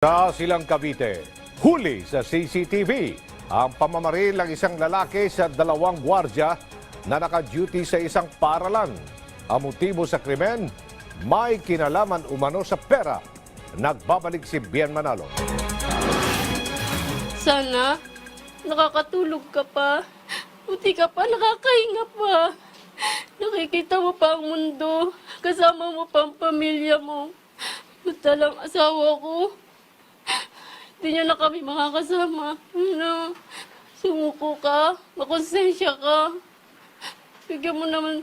Sa Silang Cavite, huli sa CCTV ang pamamaril ng isang lalaki sa dalawang gwardya na naka-duty sa isang paralan. Ang motibo sa krimen, may kinalaman umano sa pera. Nagbabalik si Bien Manalo. Sana, nakakatulog ka pa. Buti ka pa, nakakahinga pa. Nakikita mo pa ang mundo. Kasama mo pa ang pamilya mo. Basta lang asawa ko. Hindi niya na kami makakasama. Ano, sumuko ka, makonsensya ka. Bigyan mo naman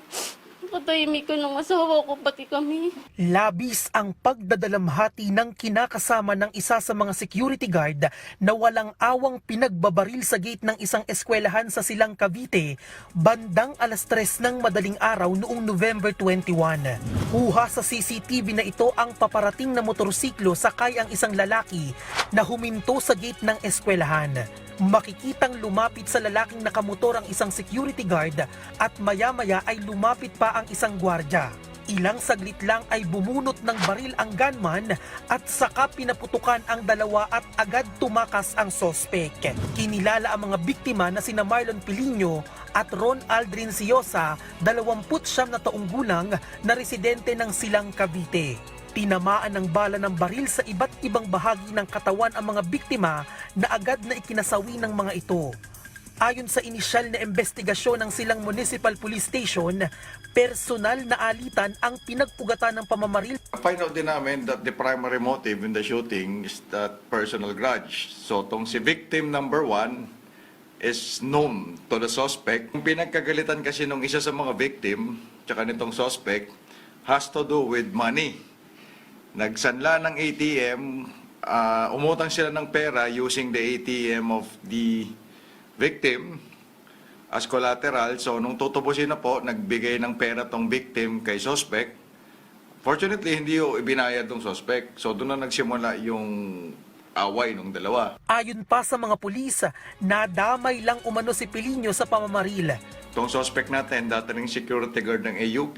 katahimikan ng asawa ko, pati kami. Labis ang pagdadalamhati ng kinakasama ng isa sa mga security guard na walang awang pinagbabaril sa gate ng isang eskwelahan sa Silang Cavite bandang alas 3 ng madaling araw noong November 21. Kuha sa CCTV na ito ang paparating na motorsiklo sakay ang isang lalaki na huminto sa gate ng eskwelahan. Makikitang lumapit sa lalaking nakamotor ang isang security guard at maya-maya ay lumapit pa ang isang gwardya. Ilang saglit lang ay bumunot ng baril ang gunman at saka pinaputukan ang dalawa at agad tumakas ang sospek. Kinilala ang mga biktima na sina Marlon Pilino at Ron Aldrin Siosa, 29 na taong gulang na residente ng Silang Cavite. Tinamaan ng bala ng baril sa iba't ibang bahagi ng katawan ang mga biktima na agad na ikinasawi ng mga ito. Ayon sa inisyal na investigasyon ng Silang Municipal Police Station, personal na alitan ang pinagpugatan ng pamamaril Find out din namin that the primary motive in the shooting is that personal grudge. So, tong si victim number one is known to the suspect. Ang pinagkagalitan kasi nung isa sa mga victim, tsaka nitong suspect, has to do with money. Nagsanla ng ATM, ah, umutang sila ng pera using the ATM of the victim as collateral. So, nung tutubusin na po, nagbigay ng pera tong victim kay suspect. Fortunately, hindi yung ibinayad ng suspect. So, doon na nagsimula yung away ng dalawa. Ayon pa sa mga pulis, nadamay lang umano si Pilino sa pamamaril. Itong suspect natin, dating security guard ng AUP,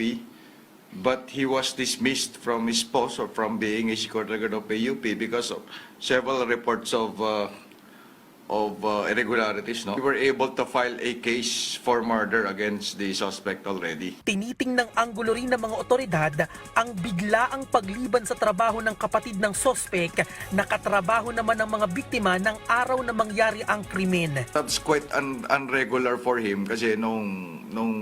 but he was dismissed from his post or from being a guard of AUP because of several reports of uh, of uh, irregularities. No? We were able to file a case for murder against the suspect already. Tiniting ng anggulo rin ng mga otoridad ang biglaang pagliban sa trabaho ng kapatid ng sospek na katrabaho naman ng mga biktima ng araw na mangyari ang krimen. That's quite un- unregular for him kasi nung nung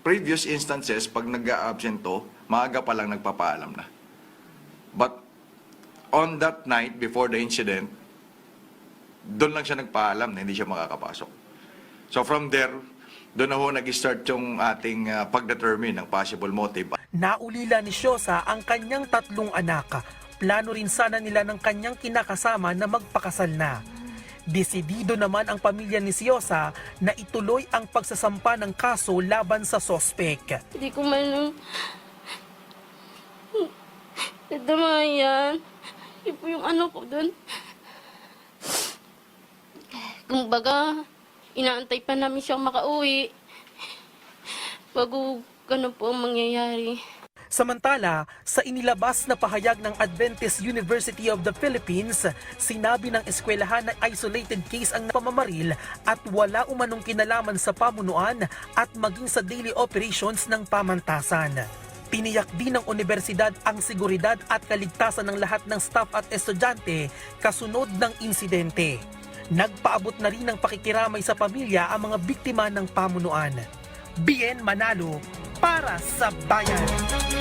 previous instances pag nag-absent to, maaga pa lang nagpapaalam na. But on that night before the incident, doon lang siya nagpaalam na hindi siya makakapasok. So from there, doon na ho nag-start yung ating uh, pag-determine ng possible motive. Naulila ni Shosa ang kanyang tatlong anak. Plano rin sana nila ng kanyang kinakasama na magpakasal na. Desidido naman ang pamilya ni Siosa na ituloy ang pagsasampa ng kaso laban sa sospek. Hindi ko man lang nadamayan. Po yung ano ko doon. Kumbaga, inaantay pa namin siyang makauwi. Bago ganun po ang mangyayari. Samantala, sa inilabas na pahayag ng Adventist University of the Philippines, sinabi ng eskwelahan na isolated case ang pamamaril at wala umanong kinalaman sa pamunuan at maging sa daily operations ng pamantasan. Tiniyak din ng universidad ang seguridad at kaligtasan ng lahat ng staff at estudyante kasunod ng insidente. Nagpaabot na rin ng pakikiramay sa pamilya ang mga biktima ng pamunuan. Bien Manalo para sa bayan.